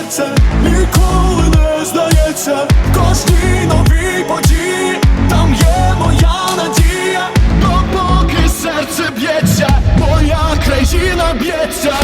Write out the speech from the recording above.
сміється, ніколи не здається, кожній новій події, там є моя надія, но поки серце б'ється, моя країна б'ється.